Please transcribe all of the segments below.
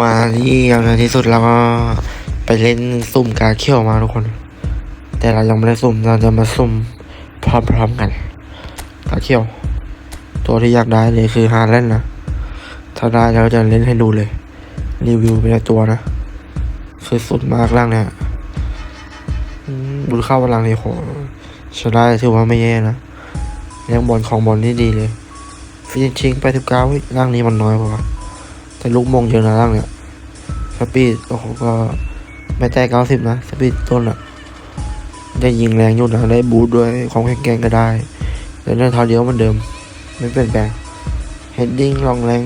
มาที่ย่างในที่สุดเราก็ไปเล่นสุ่มกาเขียวมาทุกคน แต่เรายังไม่ได้สุ่มเราจะมาสุ่มพร้อมๆกันกาเขียว ตัวที่อยากได้เลยคือฮาร์เลนนะถ้าได้เราจะเล่นให้ดูเลย รีวิวไปในตัวนะ คือสุดมากร่างเนี่ยบุญเข้าพลังนี่โหช้ได้ถือว่าไม่แย่นะเลี้ยงบอลของบอลที่ดีเลย ฟินิชชิงไปสิบเก้าร่างนี้มันน้อยกว่า แต่ลูกมงเยอะนะร่างเนี่ยสปีดโอ้โหก็ไม่แต่เก้าสิบนะสปีดต้นอะได้ยิงแรงอยู่นะได้บูทด้วยของแข็งแกร่งก็ได้แต่เรื่องเท้าเดียวเหมือนเดิม ไม่เปลี่ยนแปลงเฮดดิ้งลองแรง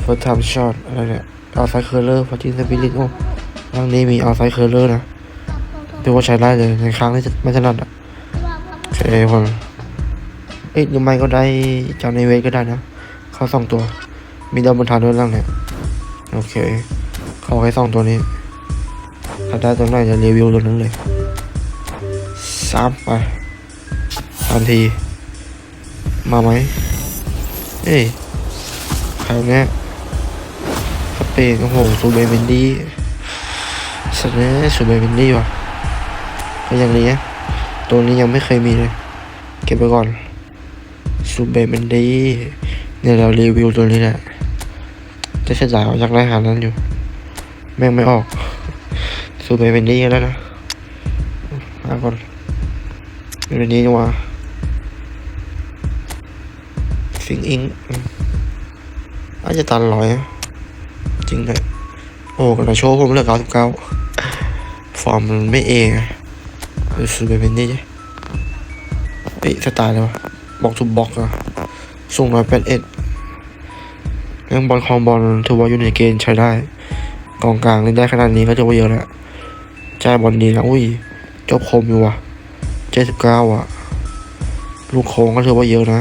เฟิร์สทัมช็อตอะไรเนี่ยเอาไซเคอร์เลอร์ฟอร์จินสปิริตโอ้ร่างนี้มีเอาไซเคอร์เลอร์นะถือว่าใช้ได้เลยในครั้งที่ไม่ถนัดอะโอเคคนเอ้ยหรือไม่ก็ได้จาในเวทก็ได้นะ เข้าสองตัว มีดาวบนทานด้วยล่างเนี่ย โอเค เข้าแค่สองตัวนี้ถ้าได้ตัวไหนจะรีวิวตัวนั้นเลยสามไปทันที มาไหมเอ้ยคราวเนี้ยสเปนโอ้โหซูเบเบนดี้สเนี้ยซูเบเบนดี้ว่ะก็อย่างนี้ตัวนี้ยังไม่เคยมีเลย เก็บไปก่อนซูเบเบนดี้เนี่ยเรารีวิวตัวนี้แหละ จะเสียดายว่าอยากได้หานั้นอยู่ แม่งไม่ออกซูเบเบนดี้แล้วนะมาก่อนเป็นนี้ดีกว่าฟิงอิงอาจจะตันร้อยจริงเลยโอ้กระโชว์ผมเหลือเก้าสิบเก้าฟอร์มมันไม่เองคือซื้ไปเป็นนี่ใช่เฮ้ยสไตล์เลยวะบอกทุบบล็อกอะส่งร้อยแปดเอ็ด เรื่องบอลคองบอลถือว่าอยู่ในเกณฑ์ใช้ได้ กองกลางเล่นได้ขนาดนี้ก็ถือว่าเยอะแล้วจ่ายบอลดีนะอุ้ยจบคมอยู่ว่ะเจ็ดสิบเก้าอะ ลูกโค้งก็ถือว่าเยอะนะ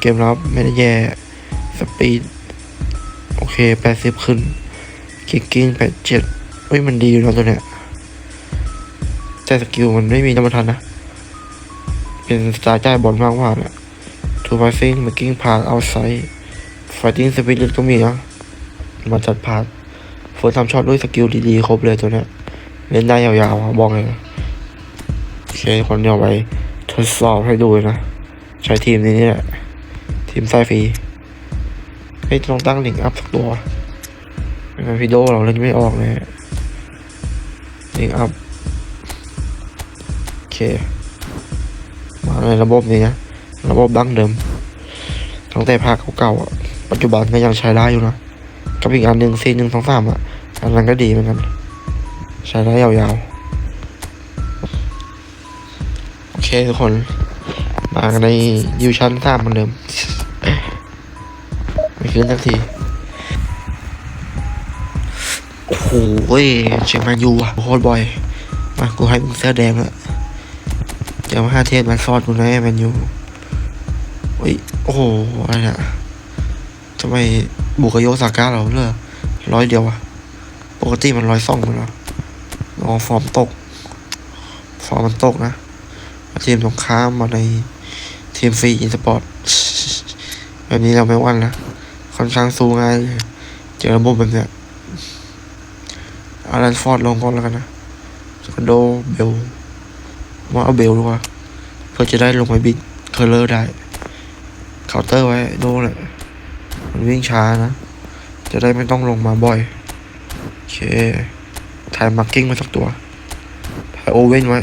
เกมรับไม่ได้แย่สปีดโอเคแปดสิบขึ้นคิกกิ้งแปดเจ็ดเฮ้ยมันดีอยู่แล้วตัวเนี้ยแต่สกิลมันไม่มีธรรมทันนะ เป็นสไตล์จ่ายบอลมากกว่าเนี่ยทูบาซิงมากิ้งพาสเอาไซด์ ไฟติ้งสปิริตก็มีนะมาจัดพาสเฟิร์สทำช็อตด้วยสกิลดีๆ ครบเลยตัวเนี้ยเล่นได้ยาวๆอะบอกเลยนะโอเคคนเดียวไปทดสอบให้ดูนะ ใช้ทีมนี้นี่แหละ ทีมไซฟรีให้ยต้องตั้งลิงอัพสักตัวไม่งั้นวิดีโอเราเล่นไม่ออกเลยลิงอัพโอเค มาในระบบนี้นะ ระบบดั้งเดิมตั้งแต่ภาคเก่าๆอะ ปัจจุบันก็ยังใช้ได้อยู่นะกับอีกอันหนึ่งซีหนึ่งสองสามอะอันนั้นก็ดีเหมือนกันใช้ได้ยาวๆ โอเคทุกคน มากันในยูชั้นสามเหมือนเดิม ไม่ขึ้นสักที โอ้โหเชียงมนยูอะโคตรบ่อย มากูให้มึงเสื้อแดงละเดี๋ยวมาห้าเทศมาซอดกูนะแมนยูเฮ้ยโอ้โห อะไรเนี่ยำไมบุกโยสาก้าเราเลือกร้อยเดียวอะปกติมันร้อยสองมันเหรออ๋อฟอร์มตก ฟอร์มมันตกนะทีมตรงข้ามมาในทีมฟรีอินสปอร์ตแบบนี้เราไม่วันนะค่อนข้างสู้ง่ายเลยเจอระบบแบบเนี้ยอารันฟอร์ดลงก่อนแล้วกันนะสกโดเบลว่าเอาเบลดีกว่าเพื่อจะได้ลงไปบิดเคอร์เลอร์ได้เคาน์เตอร์ไว้โดเลย มันวิ่งช้านะ จะได้ไม่ต้องลงมาบ่อย โอเค ถ่ายมาร์กิ้งมาสักตัว ถ่ายโอเว่นไว้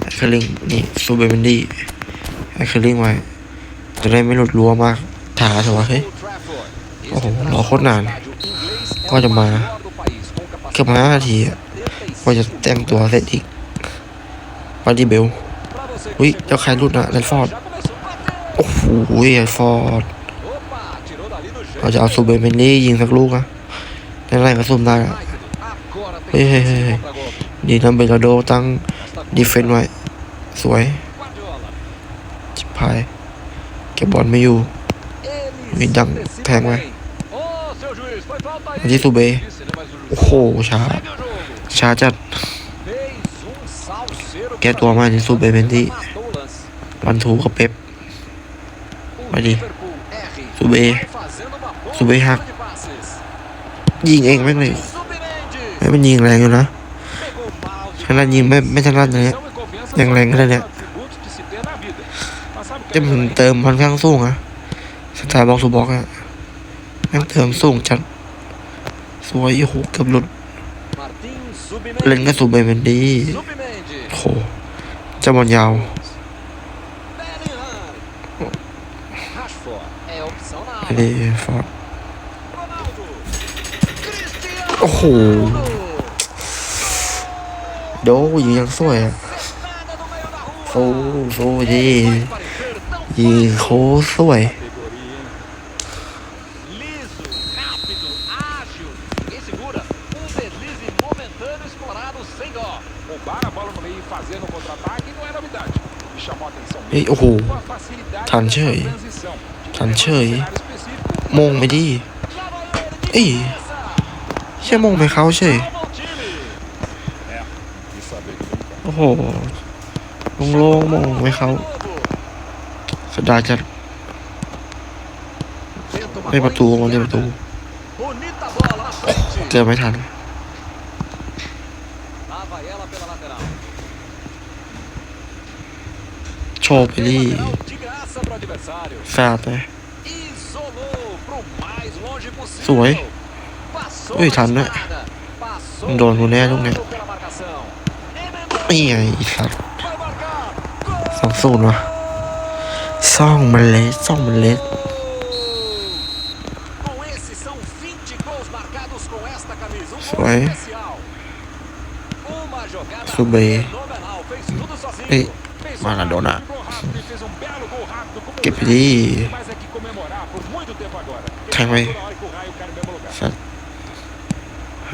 ไอคลิงนี่ซูเบอร์เบนดี้ไอคลิงไว้ จะได้ไม่หลุดรั้วมากถาเถอะวะเฮ้ย โอ้โห รอโคตรนาน ก็จะมาเกือบห้านาทีก็จะแต่งตัวเสร็จอีกวันดีเบลอุ้ยเจ้าใครรุดนะแรนฟอร์ด โอ้โหแรนฟอร์ด เราจะเอาซูเบอร์เบนดี้ยิงสักลูกนะได้ไรก็ซุ่มได้อะเฮ้ยเฮ้ยเฮ้ยเฮ้ยดีนะเบลาโดตั้งดีเฟนต์ไว้ สวยชิบหายเก็บบอลไม่อยู่มีดังแทงไว้ที่ซูเบ โอ้โหช้า ช้าจัด แกตัวมาที่ซูเบเบนดี้วันทูกับเป๊ปไปดิซูเบ ซูเบหัก ยิงเองแม่งเลย Subirende. ไม่เป็นยิงแรงอยู่นะ Pegou o balde. ขนาดยิงไม่ไม่ถนัดเลย Atenção e confiança Yang são lain os kena dia. atributos que se tem na vida. Mas sabe o que แต่ é มัน melhor? เติมค่อนข้างสูงอะสไตล์บ็อกซ์บ็อกอะแม่งเติมสูงจัดสวยโอ้โหเกือบหลุด Martim เล่น Subirende. กับสูเบย์เวนดี้ Subirende. โอ้โหเจะบอลยาว Bellingham. Rashford. É opção na ไป área. ดีฟอร์ โอ้โหโดยิงยังสวยอะโอ้โหดียิงโคสวย เฮ้ยโอ้โหทันเฉยทันเฉยมงไปดิเอ้ย เชี่ยมงไปเขาเฉยโอ้โหลงโล่งมงไปเขาสดาจัดไม่ประตูมันในประตูเจอไม่ทันโชว์ไปรี่แฟร์ไปสวย เฮ้ยทันนะโดนกูแน่ทุกเนี้ยนี่ไงสัตว์สองศูนย์วะซ่องมันเล็กซ่องมันเล็กสวยสุเบเอ้ยมาลาโดน่ะเก็บไปดีแทงไปสัตว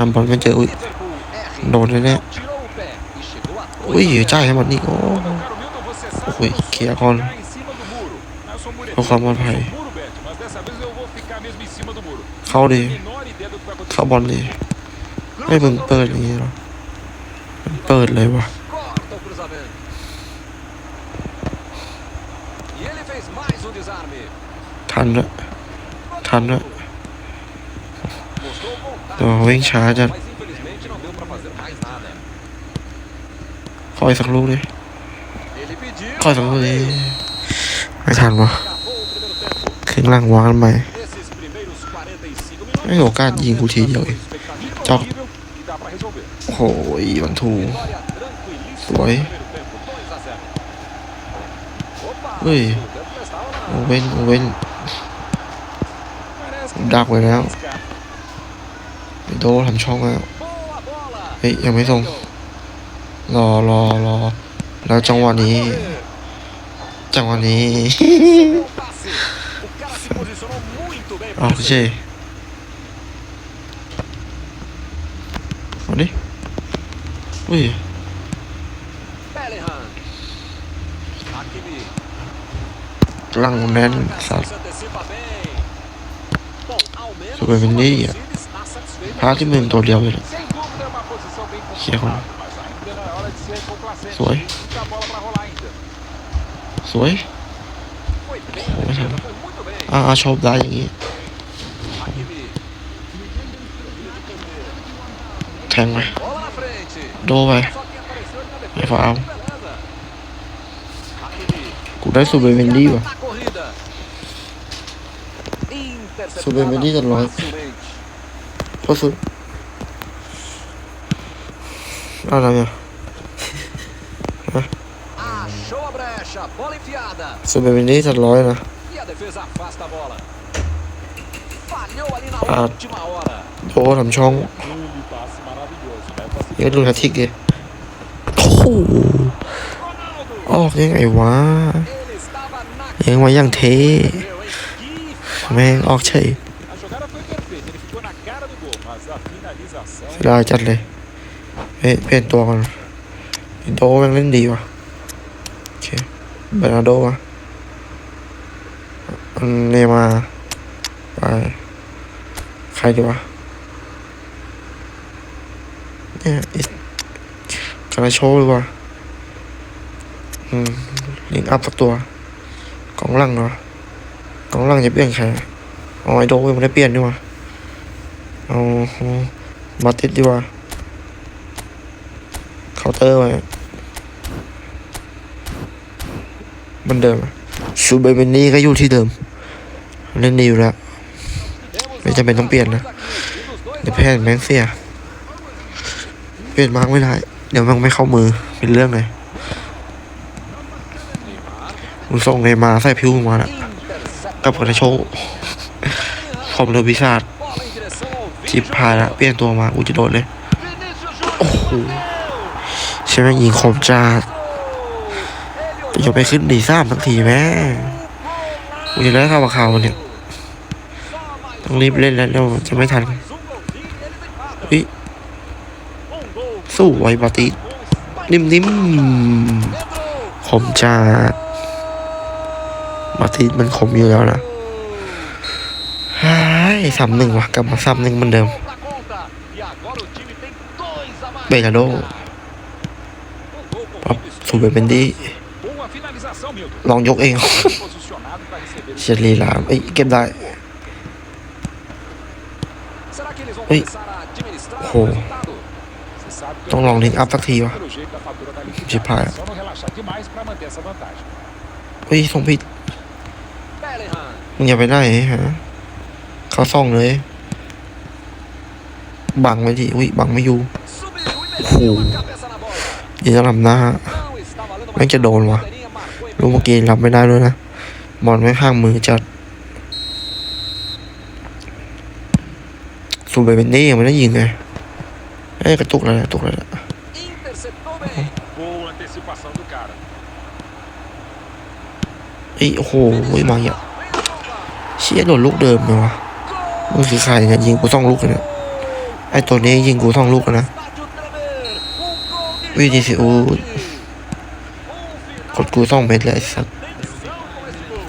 ทำบอลไม่เจออุ้ยโดนเลยเนี่ยอุ้ยจ่ายให้หมดนี่โอ้โหเคลียร์ก่อนเพื่อความปลอดภัยเข้าดีเข้าบอลดีไม่มึงเปิดอย่างนี้หรอเปิดเลยวะทันละทันละ ตัววิ่งช้าจะคอยสักลูกดิคอยสักลูกดิไม่ทันวะครึ่งล่างวางกันใหม่ไม่โอกาสยิงกูทีเดียวเองจอกโอยวันถูสวยเฮ้ยโอเว่นโอเว่นดักไว้แล้ว โดทำช่องแล้วเฮ้ยยังไม่ส่งรอรอรอแล้วจังหวะนี้ จังหวะนี้โอาเอันนี้อุ้ยลังแน่นสัสสวยเป็นนี่อะ torcida está satisfeita พาที่มึงตัวเดียวเลย Sem dúvida é uma posição bem Que é ruim. confortável, mas ainda não é hora de ser complacente. Foi. Tem muita bola pra rolar ainda. สวย Foi bem Foi defesa, mesmo. foi muito bem. อ่าชอบได้อย่างนี้ Hakimi. แทงไป Bola na frente. โดไป Só quem apareceu ali na defesa. Vai, Val. Beleza. Hakimi. กูได้สูบเบเวนดี้ว่ะ Na corrida. Interceptada Super Mendy tá longe. facilmente. โค ตรสุดอะไรเนี่ย Achou a brecha. Bola enfiada. สูบเบเวนดี้จัดร้อยนะ E a defesa afasta a bola. Falhou ali na Ah. última hora. โดทำช่อง Aquele passe maravilhoso, né? Passe เยอะดูแฮตทิกดิโอ้โห Ronaldo. ออกยังไงวะ Ele estava na ยังมาอย่างเท Meu, hein? Que แม่งออกเฉย finalização เสียดายจัดเลยเฮ้ยเปลี่ยนตัวก่อนโดแม่งเล่นดีว่ะโอเคเบอร์นาโดว่ะเนมาไปใครดีวะเนี่ยอิคาราโชหรือวะอืมลิงอัพสักตัวกองหลังเหรอกองหลังจะเปลี่ยนใครเอ๋อไอโดยังได้เปลี่ยนนี่วะเอา มาติดดีกว่าเคาน์เตอร์ไว้มันเดิมอะชูเบเบนนี่ก็อยู่ที่เดิม เล่นดีอยู่แล้ว ไม่จำเป็นต้องเปลี่ยนนะเดี๋ยวแพทย์แม่งเสีย เปลี่ยนมาร์กไม่ได้ เดี๋ยวมันไม่เข้ามือเป็นเรื่องเลยมึงส่งเนย์มาใส่พิวมาแล้วกับกระโชว์คอมเรือพิชาติ ชิปพายละเปลี่ยนตัวมากูจะโดนเลย Vinícius Júnior. ใช่ไหมยิงคมจัดจะไปขึ้นดีซ่ามสักทีแม่กูจะได้ข่าวข่าวเนี่ยต้องรีบเล่นแล้วเดี๋ยวจะไม่ทัน Mais um golzinho, ele tem quatro. เฮ้ยสู้ไวบาตินิ่มๆขมจัดบาติมันคมอยู่แล้วนะ ที่ซ้ำหนึ่งวะกลับมาซ้ำหนึ่งเหมือนเดิมเบลาโดปับสูเบเป็นดีลองยกเองเชลีลามเอ้ยเก็บได้เฮ้ยโหต้องลองลิงอัพสักทีวะชิพายเฮ้ยส่งผิดมึงอย่าไปได้ฮะ เขาส่องเลย บังไว้ดิอุ้ยบังไม่อยู่ Subiu e meteu a cabeça na bola. ยิงจะลำหน้า Não está valendo แม่งจะโดนวะ Bandeirinha marcou em ลูกเมื่อกี้รับไม่ได้ด้วยนะบอลไม่ข้างมือจัดสูบไปเป็นนี่ยังไม่ได้ยิงไงเอ้ยกระตุกแล้วนะกระตุกแล้วนะ Interceptou bem. Boa antecipação do cara. เอ้ยโอ้โหมาอีกอะเชี่ยโดนลูกเดิมเลยวะ มึงคือใครเนี่ยยิงกูสองลูกเลยเนี่ยไอตัวนี้ยิงกูสองลูกนะวิดีซีอูกดกูสองเม็ดเลยสัตว์ tensão com esse gol.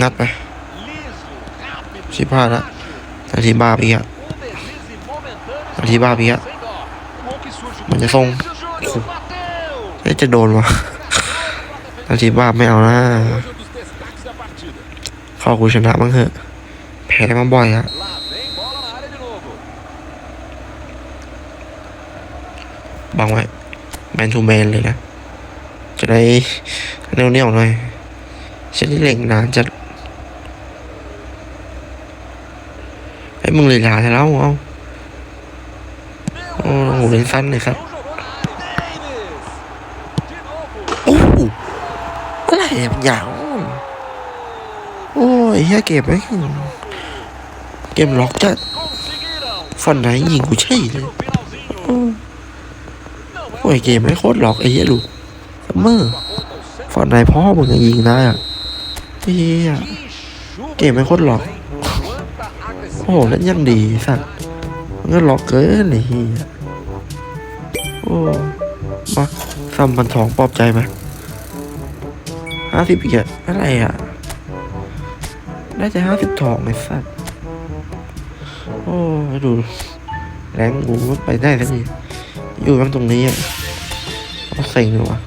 งัดไป Liso, rápido. ชิบหาละนาทีบ้าไปอะนาทีบ้าไปอะมันจะส่ง Vinícius Júnior bateu. เอ้จะโดนวะนาทีบ้าไม่เอานะ hoje um dos destaques da partida. ขอกูชนะบ้างเถอะ พ้มาบ่อยอะบังไว้แมนทูแมนเลยนะ จะได้เนียวเนียวๆหน่อยฉันนี่เล็งนานจะไอ้มึงเลยลาแล้วเอาโอ้โหเล่นสั้นเลยครับโอ้โหอะไรอะมันยาวโอ้ยเฮียเก็บไว้ เกมล็อกจะ Conseguiram. ฟันไหนยิงกูใช่เลยโอ้ยเกมไม่โคตรล็อกไอ้เหี้ยลูกเมอ a conta ao centro. ฟันไหนพ่อมึงยังยิงได้อะเฮียเกมไม่โคตรล็อก โอ้โหเล่นยังดีสัตว์มันก็ล็อกเกินไอ้เฮียโอ้มาซ้ำพันทองปลอบใจไหมห้าสิบอีกอะอะไรอะ ได้แต่ห้าสิบทองไอ้สัตว์ โอ้ดูแรงกูไปได้แล้วนี่อยู่กันตรงนี้อะเขาเซ็งเลยวะ